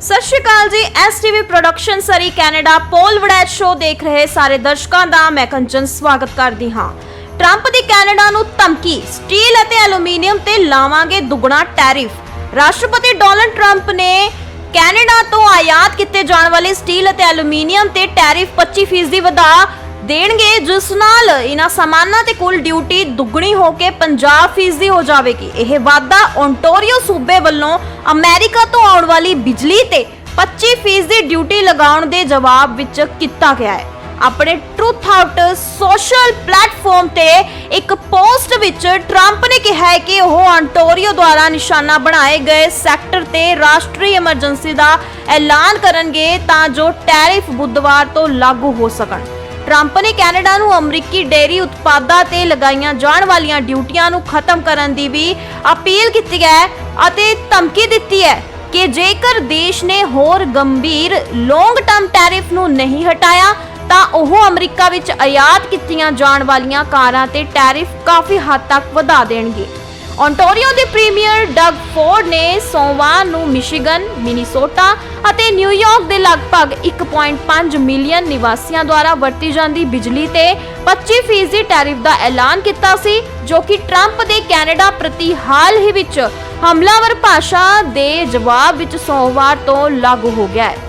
ਸਤਿ ਸ਼੍ਰੀ ਅਕਾਲ ਜੀ STV production Surrey Canada Paul Waraich show ਦੇਖ ਰਹੇ ਸਾਰੇ ਦਰਸ਼ਕਾਂ ਦਾ ਮੈਂ ਕੰਚਨ ਸਵਾਗਤ ਕਰਦੀ ਹਾਂ। ਟਰੰਪ ਦੀ ਕੈਨੇਡਾ ਨੂੰ ਧਮਕੀ, ਸਟੀਲ ਅਤੇ ਐਲੂਮੀਨੀਅਮ ਤੇ ਲਾਵਾਂਗੇ ਦੁੱਗਣਾ ਟੈਰਿਫ। ਰਾਸ਼ਟਰਪਤੀ ਡੋਨਲਡ ਟਰੰਪ ਨੇ ਕੈਨੇਡਾ ਤੋਂ ਆਯਾਤ ਕੀਤੇ ਜਾਣ ਵਾਲੇ ਸਟੀਲ ਅਤੇ ਐਲੂਮੀਨੀਅਮ ਤੇ ਟੈਰਿਫ 25% ਵਧਾ ਦੇਣਗੇ, ਜਿਸ ਨਾਲ ਇਹਨਾਂ ਸਮਾਨਾਂ ਤੇ ਕੁੱਲ ਡਿਊਟੀ ਦੁੱਗਣੀ ਹੋ ਕੇ 50% ਹੋ ਜਾਵੇਗੀ। ਇਹ ਵਾਅਦਾ ਓਨਟਾਰੀਓ ਸੂਬੇ ਵੱਲੋਂ ਅਮਰੀਕਾ ਤੋਂ ਆਉਣ ਵਾਲੀ ਬਿਜਲੀ ਤੇ 25% ਦੀ ਡਿਊਟੀ ਲਗਾਉਣ ਦੇ ਜਵਾਬ ਵਿੱਚ ਕੀਤਾ ਗਿਆ ਹੈ। ਆਪਣੇ ਟਰੂਥ ਆਊਟ ਸੋਸ਼ਲ ਪਲੇਟਫਾਰਮ ਤੇ ਇੱਕ ਪੋਸਟ ਵਿੱਚ ਟਰੰਪ ਨੇ ਕਿਹਾ ਹੈ ਕਿ ਉਹ ਆਂਟੋਰੀਓ ਦੁਆਰਾ ਨਿਸ਼ਾਨਾ ਬਣਾਏ ਗਏ ਸੈਕਟਰ ਤੇ ਰਾਸ਼ਟਰੀ ਐਮਰਜੈਂਸੀ ਦਾ ਐਲਾਨ ਕਰਨਗੇ ਤਾਂ ਜੋ ਟੈਰਿਫ ਬੁੱਧਵਾਰ ਤੋਂ ਲਾਗੂ ਹੋ ਸਕਣ। ਟਰੰਪ ਨੇ ਕੈਨੇਡਾ ਨੂੰ ਅਮਰੀਕੀ ਡੇਅਰੀ ਉਤਪਾਦਾਂ ਤੇ ਲਗਾਈਆਂ ਜਾਣ ਵਾਲੀਆਂ ਡਿਊਟੀਆਂ ਨੂੰ ਖਤਮ ਕਰਨ ਦੀ ਵੀ ਅਪੀਲ ਕੀਤੀ ਹੈ ਅਤੇ ਧਮਕੀ ਦਿੱਤੀ ਹੈ ਕਿ ਜੇਕਰ ਦੇਸ਼ ਨੇ ਹੋਰ ਗੰਭੀਰ ਲੌਂਗ ਟਰਮ ਟੈਰਿਫ ਨੂੰ ਨਹੀਂ ਹਟਾਇਆ, ਤਾਂ ਉਹ ਅਮਰੀਕਾ ਵਿੱਚ ਆਯਾਤ ਕੀਤੀਆਂ ਜਾਣ ਵਾਲੀਆਂ ਕਾਰਾਂ ਤੇ ਟੈਰਿਫ ਕਾਫੀ ਹੱਦ ਤੱਕ ਵਧਾ ਦੇਣਗੇ। ਓਨਟਾਰੀਓ ਦੇ ਪ੍ਰੀਮੀਅਰ ਡਗ ਫੋਰਡ ਨੇ ਸੋਮਵਾਰ ਨੂੰ ਮਿਸ਼ੀਗਨ ਮਿਨੀਸੋਟਾ ਅਤੇ ਨਿਊਯਾਰਕ ਦੇ ਲਗਭਗ 1.5 ਮਿਲੀਅਨ ਨਿਵਾਸੀਆਂ ਦੁਆਰਾ ਵਰਤੀ ਜਾਂਦੀ ਬਿਜਲੀ ਤੇ 25% ਟੈਰਿਫ ਦਾ ਐਲਾਨ ਕੀਤਾ ਸੀ, ਜੋ ਕਿ ਟਰੰਪ ਦੇ ਕੈਨੇਡਾ ਪ੍ਰਤੀ ਹਾਲ ਹੀ ਵਿੱਚ ਹਮਲਾਵਰ ਭਾਸ਼ਾ ਦੇ ਜਵਾਬ ਵਿੱਚ ਸੋਮਵਾਰ ਤੋਂ ਲਾਗੂ ਹੋ ਗਿਆ ਹੈ।